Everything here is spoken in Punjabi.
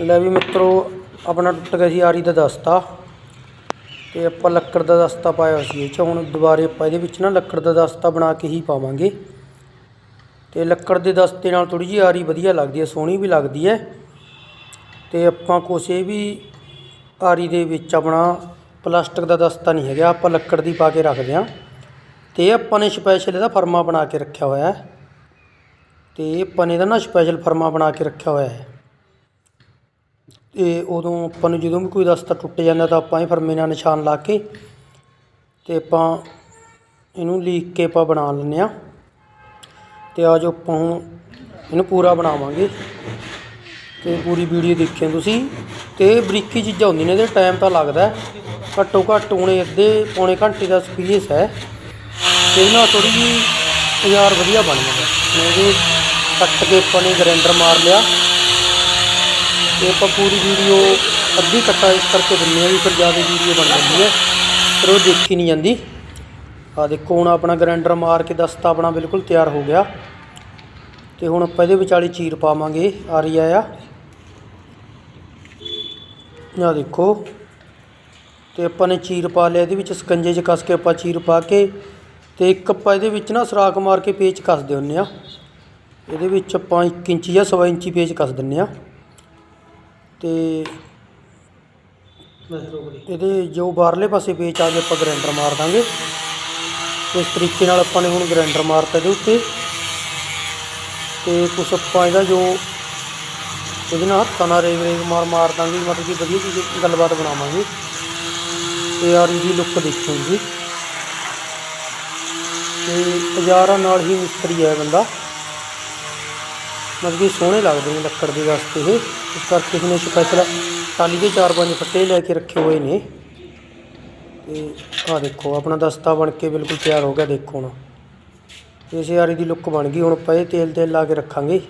ਲੈ ਵੀ ਮਿੱਤਰੋ, ਆਪਣਾ ਟੁੱਟ ਗਿਆ ਸੀ ਆਰੀ ਦਾ ਦਸਤਾ ਤੇ ਆਪਾਂ ਲੱਕੜ ਦਾ ਦਸਤਾ ਪਾਇਆ ਸੀ ਇਹ 'ਚ। ਹੁਣ ਦੁਬਾਰੇ ਆਪਾਂ ਇਹਦੇ ਵਿੱਚ ਨਾ ਲੱਕੜ ਦਾ ਦਸਤਾ ਬਣਾ ਕੇ ਹੀ ਪਾਵਾਂਗੇ। ਤੇ ਲੱਕੜ ਦੇ ਦਸਤੇ ਨਾਲ ਥੋੜੀ ਜਿਹੀ ਆਰੀ ਵਧੀਆ ਲੱਗਦੀ ਹੈ, ਸੋਹਣੀ ਵੀ ਲੱਗਦੀ ਹੈ। ਤੇ ਆਪਾਂ ਕੁਛ ਵੀ ਆਰੀ ਦੇ ਵਿੱਚ ਆਪਣਾ ਪਲਾਸਟਿਕ ਦਾ ਦਸਤਾ ਨਹੀਂ ਹੈਗਾ, ਆਪਾਂ ਲੱਕੜ ਦੀ ਪਾ ਕੇ ਰੱਖਦੇ ਹਾਂ। ਤੇ ਆਪਾਂ ਨੇ ਸਪੈਸ਼ਲ ਇਹਦਾ ਫਰਮਾ ਬਣਾ ਕੇ ਰੱਖਿਆ ਹੋਇਆ ਹੈ। ਤੇ ਆਪਾਂ ਨੇ ਇਹਦਾ ਨਾ ਸਪੈਸ਼ਲ ਫਰਮਾ ਬਣਾ ਕੇ ਰੱਖਿਆ ਹੋਇਆ ਹੈ। ਤੇ ਉਦੋਂ ਆਪਾਂ ਨੂੰ ਜਦੋਂ ਵੀ ਕੋਈ ਰਸਤਾ ਟੁੱਟ ਜਾਂਦਾ ਤਾਂ ਆਪਾਂ ਇਹ ਫਰਮੇ ਨਾਲ ਨਿਸ਼ਾਨ ਲਾ ਕੇ ਤੇ ਆਪਾਂ ਇਹਨੂੰ ਲੀਕ ਕੇ ਆਪਾਂ ਬਣਾ ਲੈਂਦੇ ਹਾਂ। ਤੇ ਆ ਜੋ ਆਪਾਂ ਹੁਣ ਇਹਨੂੰ ਪੂਰਾ ਬਣਾਵਾਂਗੇ। ਤੇ ਪੂਰੀ ਵੀਡੀਓ ਦੇਖਿਓ ਤੁਸੀਂ। ਤੇ ਬਰੀਕੀ ਚੀਜ਼ਾਂ ਹੁੰਦੀਆਂ ਨੇ, ਇਹਦੇ ਟਾਈਮ ਤਾਂ ਲੱਗਦਾ ਘੱਟੋ ਘੱਟ ਹੁਣੇ ਅੱਧੇ, ਪੌਣੇ ਘੰਟੇ ਦਾ ਐਕਸਪੀਰੀਅੰਸ ਹੈ। ਤੇ ਇਹਦੇ ਨਾਲ ਥੋੜੀ ਜਿਹੀ ਯਾਰ ਵਧੀਆ ਬਣ ਜਾਂਦਾ। ਇਹਦੇ ਕੱਟ ਕੇ ਆਪਾਂ ਨੇ ਗ੍ਰਾਈਂਡਰ ਮਾਰ ਲਿਆ। ਤੇ ਆਪਾਂ ਪੂਰੀ ਵੀਡੀਓ ਅੱਧੀ ਕੱਟਾ ਇਸ ਕਰਕੇ ਦਿੰਦੇ ਹਾਂ ਵੀ ਫਿਰ ਜ਼ਿਆਦਾ ਵੀਡੀਓ ਬਣ ਜਾਂਦੀ ਹੈ। ਫਿਰ ਉਹ ਦੇਖੀ ਨਹੀਂ ਜਾਂਦੀ। ਆ ਦੇਖੋ, ਹੁਣ ਆਪਣਾ ਗ੍ਰਾਈਂਡਰ ਮਾਰ ਕੇ ਦਸਤਾ ਆਪਣਾ ਬਿਲਕੁਲ ਤਿਆਰ ਹੋ ਗਿਆ। ਤੇ ਹੁਣ ਆਪਾਂ ਇਹਦੇ ਵਿਚਾਲੇ ਚੀਰ ਪਾਵਾਂਗੇ ਆ ਰਹੀ ਆ ਆ ਦੇਖੋ, ਤੇ ਆਪਾਂ ਨੇ ਚੀਰ ਪਾ ਲਿਆ, ਇਹਦੇ ਵਿੱਚ ਸਕੰਜੇ 'ਚ ਕੱਸ ਕੇ ਆਪਾਂ ਚੀਰ ਪਾ ਕੇ ਤੇ ਇੱਕ ਆਪਾਂ ਇਹਦੇ ਵਿੱਚ ਨਾ ਸਰਾਖ ਮਾਰ ਕੇ ਪੇਚ ਕੱਸਦੇ ਹੁੰਨੇ ਆ ਇਹਦੇ ਵਿੱਚ ਆਪਾਂ 1 ਇੰਚੀ ਜਾਂ ਸਵਾ ਇੰਚੀ ਪੇਚ ਕੱਸ ਦਿੰਨੇ ਆ ਤੇ ਇਹਦੇ ਜੋ ਬਾਹਰਲੇ ਪਾਸੇ ਪੇਚ ਆ ਗਏ ਆਪਾਂ ਗ੍ਰਾਈਂਡਰ ਮਾਰ ਦਾਂਗੇ। ਇਸ ਤਰੀਕੇ ਨਾਲ ਆਪਾਂ ਨੇ ਹੁਣ ਗ੍ਰਾਈਂਡਰ ਮਾਰਤਾ ਇਹਦੇ ਉੱਤੇ। ਤੇ ਕੁਛ ਆਪਾਂ ਇਹਦਾ ਜੋ ਇਹਦੇ ਨਾਲ ਹੱਥਾਂ ਨਾਲ ਰੇਗ ਰੇਗ ਮਾਰ ਮਾਰ ਦਾਂਗੇ ਮਤਲਬ ਕਿ ਵਧੀਆ ਚੀਜ਼ ਗੱਲਬਾਤ ਬਣਾਵਾਂਗੇ। ਤੇ ਯਾਰ ਇਹਦੀ ਲੁੱਕ ਦੇਖੂਗੀ ਤੇ ਬਾਜ਼ਾਰਾਂ ਨਾਲ ਹੀ ਮਿਸਤਰੀ ਹੈ ਬੰਦਾ। ਮਤਲਬ ਕਿ ਸੋਹਣੇ ਲੱਗਦੇ ਨੇ ਲੱਕੜ ਦੇ ਵਾਸਤੇ ਇਹ। ਇਸ ਕਰਕੇ ਇਹਨੇ ਸਪੈਸ਼ਲ ਟਾਲੀ ਦੇ ਚਾਰ ਪੰਜ ਫੱਟੇ ਲੈ ਕੇ ਰੱਖੇ ਹੋਏ ਨੇ। ਤੇ ਆਹ ਦੇਖੋ, ਆਪਣਾ ਦਸਤਾ ਬਣ ਕੇ ਬਿਲਕੁਲ ਤਿਆਰ ਹੋ ਗਿਆ, ਦੇਖੋ ਹੁਣ। ਇਸ ਯਾਰੀ ਦੀ ਲੁੱਕ ਬਣ ਗਈ, ਹੁਣ ਆਪਾਂ ਇਹ ਤੇਲ ਤੇਲ ਲਾ ਕੇ ਰੱਖਾਂਗੇ।